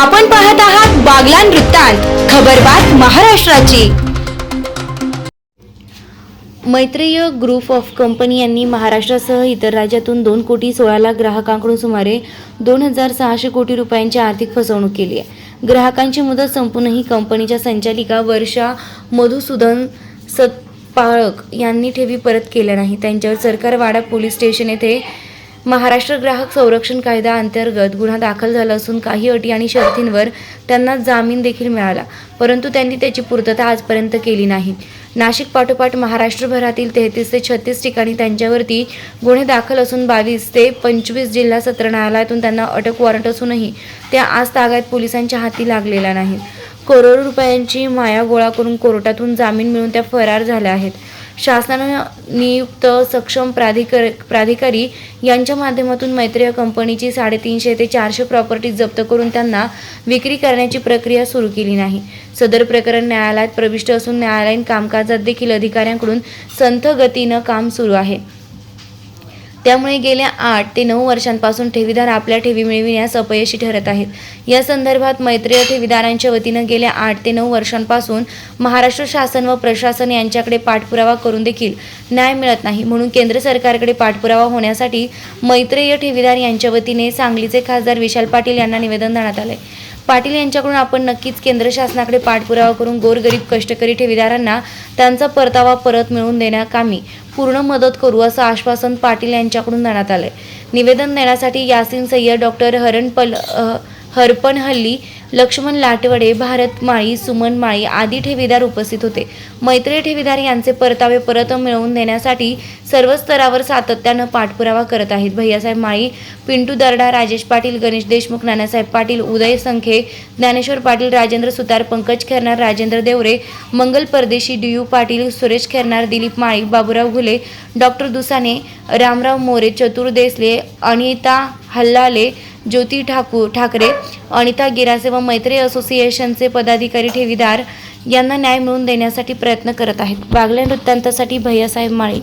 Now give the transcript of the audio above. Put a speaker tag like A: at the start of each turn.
A: आपण पाहत आहात बागलान वृत्तांत खबरबात महाराष्ट्राची.
B: मैत्रेय ग्रुप ऑफ कंपनी यांनी महाराष्ट्रासह इतर राज्यातून दोन कोटी सोळा लाख ग्राहकांकडून सुमारे दोन हजार सहाशे कोटी रुपयांची आर्थिक फसवणूक केली आहे. ग्राहकांची मुदत संपूनही कंपनीच्या संचालिका वर्षा मधुसूदन सतपाळक यांनी ठेवी परत केल्या नाही त्यांच्यावर सरकारवाडा पोलीस स्टेशन येथे महाराष्ट्र ग्राहक संरक्षण कायदा अंतर्गत गुन्हा दाखल झाला असून काही अटी आणि शर्तींवर त्यांना जामीन देखील मिळाला परंतु त्यांनी त्याची पूर्तता आजपर्यंत केली नाही. नाशिक पाठोपाठ महाराष्ट्रभरातील तेहतीस ते छत्तीस ठिकाणी त्यांच्यावरती गुन्हे दाखल असून बावीस ते पंचवीस जिल्हा सत्र न्यायालयातून त्यांना अटक वॉरंट असूनही त्या आज तागायत पोलिसांच्या हाती लागलेल्या नाहीत. करोडो रुपयांची माया गोळा करून कोर्टातून जामीन मिळून त्या फरार झाल्या आहेत. शासनानं नियुक्त सक्षम प्राधिकर प्राधिकारी यांच्या माध्यमातून मैत्रेय कंपनीची साडेतीनशे ते चारशे प्रॉपर्टी जप्त करून त्यांना विक्री करण्याची प्रक्रिया सुरू केली नाही. सदर प्रकरण न्यायालयात प्रविष्ट असून न्यायालयीन कामकाजात देखील अधिकाऱ्यांकडून संथ गतीनं काम सुरू आहे. त्यामुळे गेल्या आठ ते नऊ वर्षांपासून ठेवीदार आपल्या ठेवी मिळविण्यास अपयशी ठरत आहेत. या संदर्भात मैत्रीय ठेवीदारांच्या वतीनं गेल्या आठ ते नऊ वर्षांपासून महाराष्ट्र शासन व प्रशासन यांच्याकडे पाठपुरावा करून देखील न्याय मिळत नाही. म्हणून केंद्र सरकारकडे पाठपुरावा होण्यासाठी मैत्रेय ठेवीदार यांच्या वतीने सांगलीचे खासदार विशाल पाटील यांना निवेदन देण्यात आले पाटील यांच्याकडून आपण नक्कीच केंद्र शासनाकडे पाठपुरावा करून गोरगरीब कष्टकरी ठेवीदारांना त्यांचा परतावा परत मिळवून देण्याकामी पूर्ण मदत करू असं आश्वासन पाटील यांच्याकडून देण्यात आलंय. निवेदन देण्यासाठी यासिन सय्यद डॉक्टर हरण पल हरपण हल्ली लक्ष्मण लाटवडे भारत माळी सुमन माळी आदी ठेवीदार उपस्थित होते. मैत्री ठेवीदार यांचे परतावे परत मिळवून देण्यासाठी सर्व स्तरावर सातत्यानं पाठपुरावा करत आहेत. भैयासाहेब माळी पिंटू दरडा राजेश पाटील गणेश देशमुख नानासाहेब पाटील उदय संखे ज्ञानेश्वर पाटील राजेंद्र सुतार Pankaj Khernar Rajendra Devre Mangal Pardeshi D U Patil Suresh Kherner Dilip Mali Baburao Ghule doctor Dusane Ramrao More Chatur Desle Anita हल्लाले ज्योती ठाकूर ठाकरे अनिता गिरासे व मैत्री असोसिएशनचे पदाधिकारी ठेवीदार यांना न्याय मिळवून देण्यासाठी प्रयत्न करत आहेत. बागल्या वृत्तांतासाठी भैयासाहेब माळी